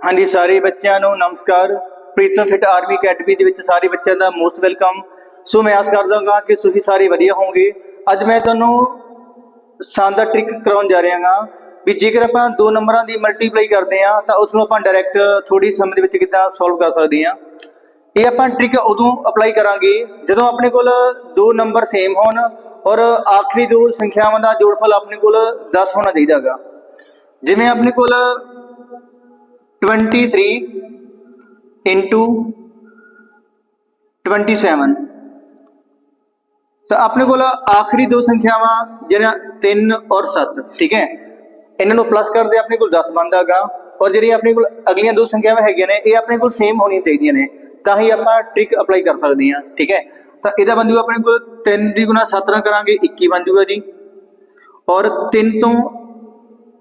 ਹਾਂਜੀ, ਸਾਰੇ ਬੱਚਿਆਂ ਨੂੰ ਨਮਸਕਾਰ। ਪ੍ਰੀਤਮ ਫਿਟ ਆਰਮੀ ਅਕੈਡਮੀ ਦੇ ਵਿੱਚ ਸਾਰੇ ਬੱਚਿਆਂ ਦਾ ਮੋਸਟ ਵੈਲਕਮ। ਸੋ ਮੈਂ ਆਸ ਕਰਦਾ ਹਾਂ ਕਿ ਤੁਸੀਂ ਸਾਰੇ ਵਧੀਆ ਹੋਵੋਗੇ। ਅੱਜ ਮੈਂ ਤੁਹਾਨੂੰ ਸ਼ਾਨਦਾਰ ਟ੍ਰਿਕ ਕਰਾਉਣ ਜਾ ਰਿਹਾ ਹਾਂ ਵੀ ਜੇਕਰ ਆਪਾਂ ਦੋ ਨੰਬਰਾਂ ਦੀ ਮਲਟੀਪਲਾਈ ਕਰਦੇ ਹਾਂ, ਤਾਂ ਉਸ ਨੂੰ ਆਪਾਂ ਡਾਇਰੈਕਟ ਥੋੜੀ ਸਮੇਂ ਦੇ ਵਿੱਚ ਕਿੱਦਾਂ ਸੋਲਵ ਕਰ ਸਕਦੇ ਹਾਂ। ਇਹ ਆਪਾਂ ਟ੍ਰਿਕ ਉਦੋਂ ਅਪਲਾਈ ਕਰਾਂਗੇ ਜਦੋਂ ਆਪਣੇ ਕੋਲ ਦੋ ਨੰਬਰ ਸੇਮ ਹੋਣ ਔਰ ਆਖਰੀ ਦੋ ਸੰਖਿਆਵਾਂ ਦਾ ਜੋੜਫਲ ਆਪਣੇ ਕੋਲ 10 ਹੋਣਾ ਚਾਹੀਦਾ ਹੈਗਾ। ਜਿਵੇਂ ਆਪਣੇ ਕੋਲ 23 into 27 ਤਾਂ ਆਪਣੇ ਕੋਲ ਆਖਰੀ ਦੋ ਸੰਖਿਆਵਾਂ ਜਿਹੜਾ 3 ਔਰ 7 ਠੀਕ ਹੈ ਇਹਨਾਂ ਨੂੰ ਪਲੱਸ ਕਰਦੇ ਆਪਣੇ ਕੋਲ 10 ਬਣਦਾ ਹੈਗਾ ਔਰ ਜਿਹੜੀ ਆਪਣੇ ਕੋਲ ਅਗਲੀਆਂ ਦੋ ਸੰਖਿਆਵਾਂ ਹੈਗੀਆਂ ਨੇ ਇਹ ਆਪਣੇ ਕੋਲ ਸੇਮ ਹੋਣੀਆਂ ਚਾਹੀਦੀਆਂ ਨੇ ਤਾਂ ਹੀ ਆਪਾਂ ਟ੍ਰਿਕ ਅਪਲਾਈ ਕਰ ਸਕਦੇ ਹਾਂ ਠੀਕ ਹੈ ਤਾਂ ਇਹਦਾ ਬਣ ਜੂਗਾ ਆਪਣੇ ਕੋਲ 3 ਦੀ ਗੁਣਾ 7 ਨਾਲ ਕਰਾਂਗੇ 21 ਬਣ ਜੂਗਾ ਜੀ ਔਰ 3 ਤੋਂ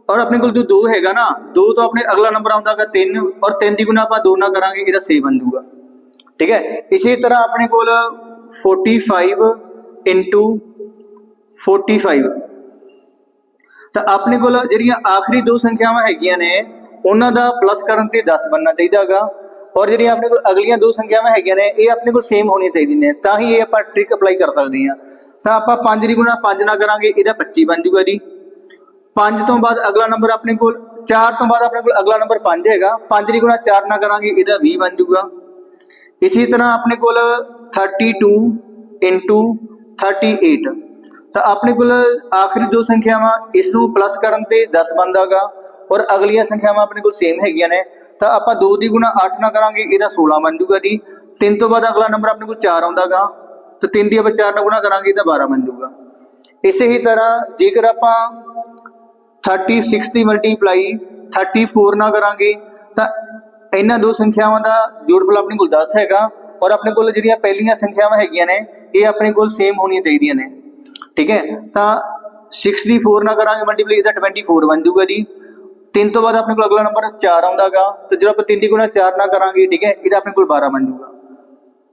ਔਰ ਆਪਣੇ ਕੋਲ ਜੋ 2 ਹੈਗਾ ਨਾ 2 ਤੋਂ ਆਪਣੇ ਅਗਲਾ ਨੰਬਰ ਆਉਂਦਾ ਹੈਗਾ 3 ਔਰ 3 ਦੀ ਗੁਣਾ ਆਪਾਂ 2 ਨਾਲ ਕਰਾਂਗੇ ਇਹਦਾ 6 ਬਣ ਜੂਗਾ ਠੀਕ ਹੈ ਇਸੇ ਤਰ੍ਹਾਂ ਆਪਣੇ ਕੋਲ 45 into 45 ਤਾਂ ਆਪਣੇ ਕੋਲ ਜਿਹੜੀਆਂ ਆਖਰੀ ਦੋ ਸੰਖਿਆਵਾਂ ਹੈਗੀਆਂ ਨੇ ਉਹਨਾਂ ਦਾ ਪਲੱਸ ਕਰਨ ਤੇ 10 ਬਣਨਾ ਚਾਹੀਦਾ ਹੈਗਾ ਔਰ ਜਿਹੜੀਆਂ ਆਪਣੇ ਕੋਲ ਅਗਲੀਆਂ ਦੋ ਸੰਖਿਆਵਾਂ ਹੈਗੀਆਂ ਨੇ ਇਹ ਆਪਣੇ ਕੋਲ ਸੇਮ ਹੋਣੀਆਂ ਚਾਹੀਦੀਆਂ ਨੇ ਤਾਂ ਹੀ ਇਹ ਆਪਾਂ ਟ੍ਰਿਕ ਅਪਲਾਈ ਕਰ ਸਕਦੇ ਹਾਂ ਤਾਂ ਆਪਾਂ 5 ਦੀ ਗੁਣਾ 5 ਨਾਲ ਕਰਾਂਗੇ ਇਹਦਾ 25 ਬਣ ਜੂਗਾ ਜੀ 5 ਤੋਂ ਬਾਅਦ ਅਗਲਾ ਨੰਬਰ ਆਪਣੇ ਕੋਲ 4 ਤੋਂ ਬਾਅਦ ਆਪਣੇ ਕੋਲ ਅਗਲਾ ਨੰਬਰ 5 ਹੈਗਾ 5 ਦੀ ਗੁਣਾ 4 ਨਾਲ ਕਰਾਂਗੇ ਇਹਦਾ 20 ਬਣ ਜੂਗਾ ਇਸੇ ਤਰ੍ਹਾਂ ਆਪਣੇ ਕੋਲ 32 into 38 ਤਾਂ ਆਪਣੇ ਕੋਲ ਆਖਰੀ ਦੋ ਸੰਖਿਆਵਾਂ ਇਸ ਨੂੰ ਪਲੱਸ ਕਰਨ ਤੇ 10 ਬਣਦਾਗਾ ਔਰ ਅਗਲੀਆਂ ਸੰਖਿਆਵਾਂ ਆਪਣੇ ਕੋਲ ਸੇਮ ਹੈਗੀਆਂ ਨੇ ਤਾਂ ਆਪਾਂ 2 ਦੀ ਗੁਣਾ 8 ਨਾਲ ਕਰਾਂਗੇ ਇਹਦਾ 16 ਬਣ ਜੂਗਾ ਜੀ 3 ਤੋਂ ਬਾਅਦ ਅਗਲਾ ਨੰਬਰ ਆਪਣੇ ਕੋਲ 4 ਆਉਂਦਾਗਾ ਤਾਂ 3 ਦੀ ਆਪਾਂ 4 ਨਾਲ ਗੁਣਾ ਕਰਾਂਗੇ ਤਾਂ 12 ਬਣ ਜੂਗਾ ਇਸੇ ਹੀ ਤਰ੍ਹਾਂ ਜੇਕਰ ਆਪਾਂ 36 ਦੀ ਮਲਟੀਪਲਾਈ 34 ਨਾਲ ਕਰਾਂਗੇ, ਤਾਂ ਇਹਨਾਂ ਦੋ ਸੰਖਿਆਵਾਂ ਦਾ ਜੋੜਫਲ ਆਪਣੇ ਕੋਲ 10 ਹੈਗਾ ਔਰ ਆਪਣੇ ਕੋਲ ਜਿਹੜੀਆਂ ਪਹਿਲੀਆਂ ਸੰਖਿਆਵਾਂ ਹੈਗੀਆਂ ਨੇ, ਇਹ ਆਪਣੇ ਕੋਲ ਸੇਮ ਹੋਣੀਆਂ ਚਾਹੀਦੀਆਂ ਨੇ। ਠੀਕ ਹੈ? ਤਾਂ 6 ਦੀ 4 ਨਾਲ ਕਰਾਂਗੇ ਮਲਟੀਪਲਾਈ ਇਹਦਾ 24 ਬਣ ਜਾਊਗਾ ਜੀ। 3 ਤੋਂ ਬਾਅਦ ਆਪਣੇ ਕੋਲ ਅਗਲਾ ਨੰਬਰ 4 ਆਉਂਦਾਗਾ, ਤੇ ਜਦੋਂ ਆਪਾਂ 3 ਦੀ ਗੁਣਾ 4 ਨਾਲ ਕਰਾਂਗੇ, ਠੀਕ ਹੈ, ਇਹਦਾ ਆਪਣੇ ਕੋਲ 12 ਬਣ ਜਾਊਗਾ।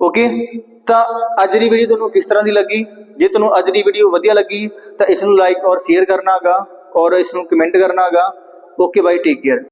ਓਕੇ? ਤਾਂ ਅੱਜ ਦੀ ਵੀਡੀਓ ਤੁਹਾਨੂੰ ਕਿਸ ਤਰ੍ਹਾਂ ਦੀ ਲੱਗੀ? ਜੇ ਤੁਹਾਨੂੰ ਅੱਜ ਦੀ ਵੀਡੀਓ ਵਧੀਆ ਲੱਗੀ, ਤਾਂ ਇਸ ਨੂੰ ਲਾਈਕ ਔਰ ਸ਼ੇਅਰ ਕਰਨਾਗਾ ਔਰ ਇਸ ਨੂੰ ਕਮੈਂਟ ਕਰਨਾਗਾ ਓਕੇ ਬਾਈ ਟੇਕ ਕੇਅਰ